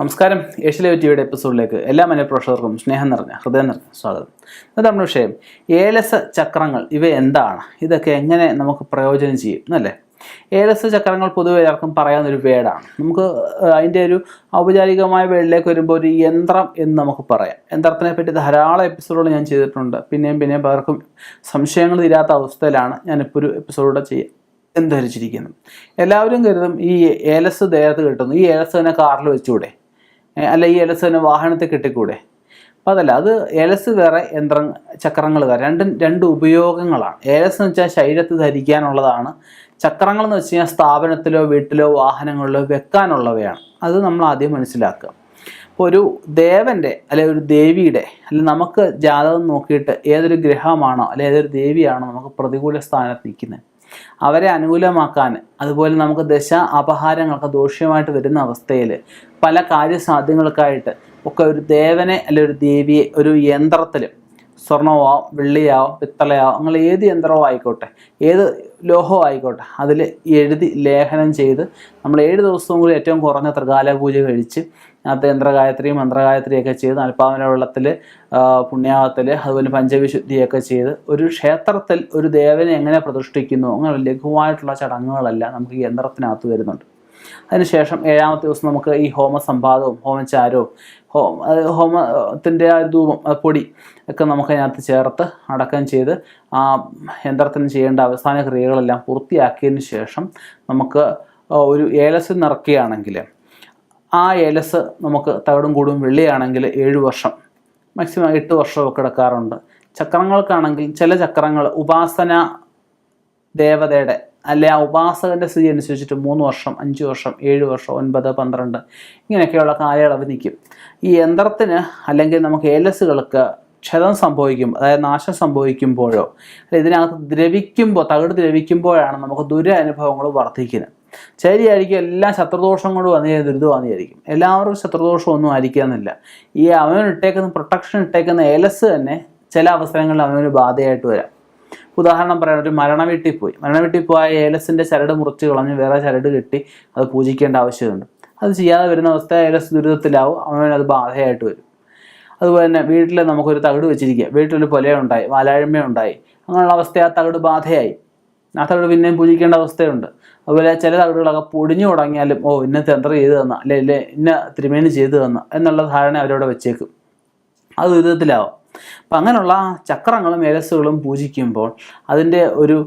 നമസ്കാരം. ഏഷ്യലൈവ് ടിവിയുടെ എപ്പിസോഡിലേക്ക് എല്ലാ മനഃപ്രേക്ഷകർക്കും സ്നേഹം നിറഞ്ഞ ഹൃദയം നിറഞ്ഞ സ്വാഗതം. അത് നമ്മുടെ വിഷയം ഏലസ ചക്രങ്ങൾ ഇവ എന്താണ്? ഇതൊക്കെ എങ്ങനെ നമുക്ക് പ്രയോജനം ചെയ്യും എന്നല്ലേ ഏലസ് ചക്രങ്ങൾ പൊതുവെ എല്ലാവർക്കും പറയാവുന്നൊരു വേടാണ്. നമുക്ക് അതിന്റെ ഒരു ഔപചാരികമായ വേടിലേക്ക് വരുമ്പോൾ ഒരു യന്ത്രം എന്ന് നമുക്ക് പറയാം. യന്ത്രത്തിനെ പറ്റി ധാരാളം എപ്പിസോഡുകൾ ഞാൻ ചെയ്തിട്ടുണ്ട്. പിന്നെയും പിന്നെയും പലർക്കും സംശയങ്ങൾ തീരാത്ത അവസ്ഥയിലാണ് ഞാനിപ്പോൾ ഒരു എപ്പിസോഡൂടെ ചെയ്യുക ധരിച്ചിരിക്കുന്നു എല്ലാവരും കരുതും ഈ ഏലസ് ദേഹത്ത് കിട്ടുന്നു. ഈ ഏലസ് തന്നെ കാറിൽ വെച്ചുകൂടെ അല്ല ഈ എലസ് തന്നെ വാഹനത്തിൽ കിട്ടിക്കൂടെ? അപ്പോൾ അതല്ല അത് എലസ് വേറെ യന്ത്ര ചക്രങ്ങൾ വേറെ രണ്ടും രണ്ട് ഉപയോഗങ്ങളാണ്. എലസ് എന്ന് വെച്ചാൽ ശരീരത്ത് ധരിക്കാനുള്ളതാണ്. ചക്രങ്ങൾ എന്ന് വെച്ച് കഴിഞ്ഞാൽ സ്ഥാപനത്തിലോ വീട്ടിലോ വാഹനങ്ങളിലോ വെക്കാനുള്ളവയാണ്. അത് നമ്മൾ ആദ്യം മനസ്സിലാക്കുക. അപ്പോൾ ഒരു ദേവന്റെ അല്ലെ ഒരു ദേവിയുടെ അല്ലെ നമുക്ക് ജാതകം നോക്കിയിട്ട് ഏതൊരു ഗ്രഹമാണോ അല്ലെ ഏതൊരു ദേവിയാണോ നമുക്ക് പ്രതികൂല സ്ഥാനത്ത് നിൽക്കുന്നത്? അവരെ അനുകൂലമാക്കാൻ അതുപോലെ നമുക്ക് ദശ അപഹാരങ്ങളൊക്കെ ദോഷ്യമായിട്ട് വരുന്ന അവസ്ഥയിൽ പല കാര്യസാധ്യങ്ങൾക്കായിട്ട് ഒക്കെ ഒരു ദേവനെ അല്ലെ ഒരു ദേവിയെ ഒരു യന്ത്രത്തിൽ സ്വർണമാവും വെള്ളിയോ പിത്തളയോ അങ്ങനെ ഏത് യന്ത്രമോ ആയിക്കോട്ടെ ഏത് ലോഹവും ആയിക്കോട്ടെ അതിൽ എഴുതി ലേഖനം ചെയ്ത് നമ്മൾ ഏഴ് ദിവസവും കൂടി ഏറ്റവും കുറഞ്ഞ ത്രികാല പൂജ കഴിച്ച് അതിനകത്ത് യന്ത്രഗായത്രി മന്ത്രഗായത്രിയൊക്കെ ചെയ്ത് അൽപ്പാവന വെള്ളത്തിൽ പുണ്യാവത്തിൽ അതുപോലെ പഞ്ചവിശുദ്ധിയൊക്കെ ചെയ്ത് ഒരു ക്ഷേത്രത്തിൽ ഒരു ദേവനെ എങ്ങനെ പ്രതിഷ്ഠിക്കുന്നു അങ്ങനെ ലഘുവായിട്ടുള്ള ചടങ്ങുകളെല്ലാം നമുക്ക് യന്ത്രത്തിനകത്ത് വരുന്നുണ്ട്. അതിനുശേഷം ഏഴാമത്തെ ദിവസം നമുക്ക് ഈ ഹോമസമ്പാദവും ഹോമചാരവും ഹോ അത് ഹോമത്തിന്റെ ആ ഒരു ധൂപം പൊടി ഒക്കെ നമുക്ക് അതിനകത്ത് ചേർത്ത് അടക്കം ചെയ്ത് ആ യന്ത്രത്തിന് ചെയ്യേണ്ട അവസാന ക്രിയകളെല്ലാം പൂർത്തിയാക്കിയതിന് ശേഷം നമുക്ക് ഒരു ഏലസ് നിറക്കുകയാണെങ്കിൽ ആ ഏലസ് നമുക്ക് തകടും കൂടും വെള്ളിയാണെങ്കിൽ ഏഴ് വർഷം മാക്സിമം എട്ട് വർഷമൊക്കെ എടുക്കാറുണ്ട്. ചക്രങ്ങൾക്കാണെങ്കിൽ ചില ചക്രങ്ങൾ ഉപാസന ദേവതയുടെ അല്ലെ ആ ഉപാസകന്റെ സ്ഥിതി അനുസരിച്ചിട്ട് മൂന്ന് വർഷം അഞ്ച് വർഷം ഏഴ് വർഷം ഒൻപത് പന്ത്രണ്ട് ഇങ്ങനെയൊക്കെയുള്ള കാലയളവ് നിൽക്കും ഈ യന്ത്രത്തിന് അല്ലെങ്കിൽ നമുക്ക് ഏലസുകൾക്ക് ക്ഷതം സംഭവിക്കും അതായത് നാശം സംഭവിക്കുമ്പോഴോ അല്ലെ ഇതിനകത്ത് ദ്രവിക്കുമ്പോൾ തകിട് ദ്രവിക്കുമ്പോഴാണ് നമുക്ക് ദുരനുഭവങ്ങൾ വർദ്ധിക്കുന്നത്. ശരിയായിരിക്കും എല്ലാ ശത്രുദോഷം കൊണ്ട് വന്നു കഴിഞ്ഞാൽ ദുരിതമാണെന്നായിരിക്കും എല്ലാവർക്കും ശത്രുദോഷം ഒന്നും ആയിരിക്കാന്നില്ല ഈ അവൻ ഇട്ടേക്കുന്ന പ്രൊട്ടക്ഷൻ ഇട്ടേക്കുന്ന ഏലസ് തന്നെ ചില അവസരങ്ങളിൽ അവനൊരു ബാധയായിട്ട് വരാം. ഉദാഹരണം പറയാൻ ഒരു മരണ വീട്ടിൽ പോയി. മരണ വീട്ടിൽ പോയ ഏലസിന്റെ ചരട് മുറിച്ച് കളഞ്ഞ് വേറെ ചരട് കെട്ടി അത് പൂജിക്കേണ്ട ആവശ്യമുണ്ട്. അത് ചെയ്യാതെ വരുന്ന അവസ്ഥ ഏലസ് ദുരിതത്തിലാവും അവൻ അത് ബാധയായിട്ട് വരും. അതുപോലെ തന്നെ വീട്ടിൽ നമുക്കൊരു തകിട് വെച്ചിരിക്കുക. വീട്ടിലൊരു പൊലയുണ്ടായി വാലാഴ്മയുണ്ടായി അങ്ങനെയുള്ള അവസ്ഥ ആ തകിട് ബാധയായി. ആ തകിട് പിന്നെയും പൂജിക്കേണ്ട അവസ്ഥയുണ്ട്. അതുപോലെ ചില തകിടുകളൊക്കെ പൊടിഞ്ഞു തുടങ്ങിയാലും ഓ ഇന്ന തന്ത്രം ചെയ്തു തന്ന അല്ലെ ഇന്ന തിരുമേനി ചെയ്തു തന്ന എന്നുള്ള ധാരണ അവരവിടെ വെച്ചേക്കും. അത് ദുരിതത്തിലാവും. അപ്പം അങ്ങനെയുള്ള ചക്രങ്ങളും ഏലസുകളും പൂജിക്കുമ്പോൾ അതിന്റെ ഒരു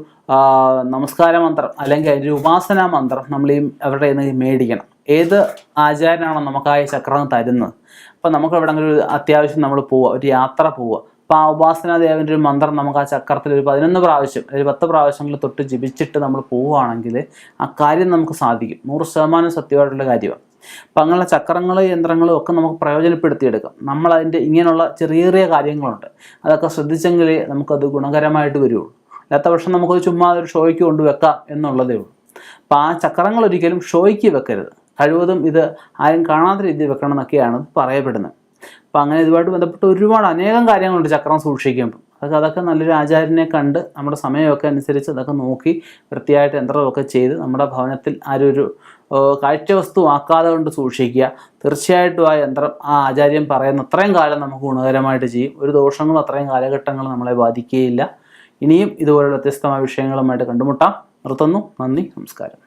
നമസ്കാര മന്ത്രം അല്ലെങ്കിൽ അതിന്റെ ഉപാസനാ മന്ത്രം നമ്മൾ ഈ അവരുടെ നിന്ന് മേടിക്കണം. ഏത് ആചാരനാണോ ആ ചക്രം തരുന്നത്? അപ്പം നമുക്ക് എവിടെങ്കിലും ഒരു അത്യാവശ്യം നമ്മൾ പോവുക ഒരു യാത്ര പോവുക. അപ്പോൾ ആ ഉപാസനാ ദേവന്റെ ഒരു മന്ത്രം നമുക്ക് ആ ചക്രത്തിൽ ഒരു പതിനൊന്ന് പ്രാവശ്യം ഒരു പത്ത് പ്രാവശ്യങ്ങൾ തൊട്ട് ജപിച്ചിട്ട് നമ്മൾ പോവുകയാണെങ്കിൽ ആ കാര്യം നമുക്ക് സാധിക്കും. നൂറ് ശതമാനം സത്യമായിട്ടുള്ള കാര്യമാണ്. അപ്പം അങ്ങനെയുള്ള ചക്രങ്ങളും യന്ത്രങ്ങളും ഒക്കെ നമുക്ക് പ്രയോജനപ്പെടുത്തിയെടുക്കാം. നമ്മൾ അതിന്റെ ഇങ്ങനെയുള്ള ചെറിയ ചെറിയ കാര്യങ്ങളുണ്ട്. അതൊക്കെ ശ്രദ്ധിച്ചെങ്കിലേ നമുക്കത് ഗുണകരമായിട്ട് വരുള്ളൂ. അല്ലാത്ത പക്ഷം നമുക്കത് ചുമ്മാ ഒരു ഷോയ്ക്ക് കൊണ്ടുവെക്കാം എന്നുള്ളതേ ഉള്ളൂ. അപ്പം ആ ചക്രങ്ങൾ ഒരിക്കലും ഷോയ്ക്ക് വെക്കരുത്. കഴിവതും ഇത് ആരും കാണാത്ത രീതിയിൽ വെക്കണം എന്നൊക്കെയാണ് പറയപ്പെടുന്നത്. അപ്പം അങ്ങനെ ഇതുമായിട്ട് ബന്ധപ്പെട്ട് ഒരുപാട് അനേകം കാര്യങ്ങളുണ്ട് ചക്രം സൂക്ഷിക്കുമ്പോൾ അതൊക്കെ അതൊക്കെ നല്ലൊരു ആചാര്യനെ കണ്ട് നമ്മുടെ സമയമൊക്കെ അനുസരിച്ച് അതൊക്കെ നോക്കി വൃത്തിയായിട്ട് യന്ത്രമൊക്കെ ചെയ്ത് നമ്മുടെ ഭവനത്തിൽ ആരും ഒരു ഏഹ്, കാഴ്ചവസ്തു ആക്കാതെ കൊണ്ട് സൂക്ഷിക്കുക. തീർച്ചയായിട്ടും ആ യന്ത്രം ആ ആചാര്യം പറയുന്ന അത്രയും കാലം നമുക്ക് ഗുണകരമായിട്ട് ചെയ്യും. ഒരു ദോഷങ്ങളും അത്രയും കാലഘട്ടങ്ങൾ നമ്മളെ ബാധിക്കുകയില്ല. ഇനിയും ഇതുപോലുള്ള വ്യത്യസ്തമായ വിഷയങ്ങളുമായിട്ട് കണ്ടുമുട്ടാം. നിർത്തുന്നു. നന്ദി. നമസ്കാരം.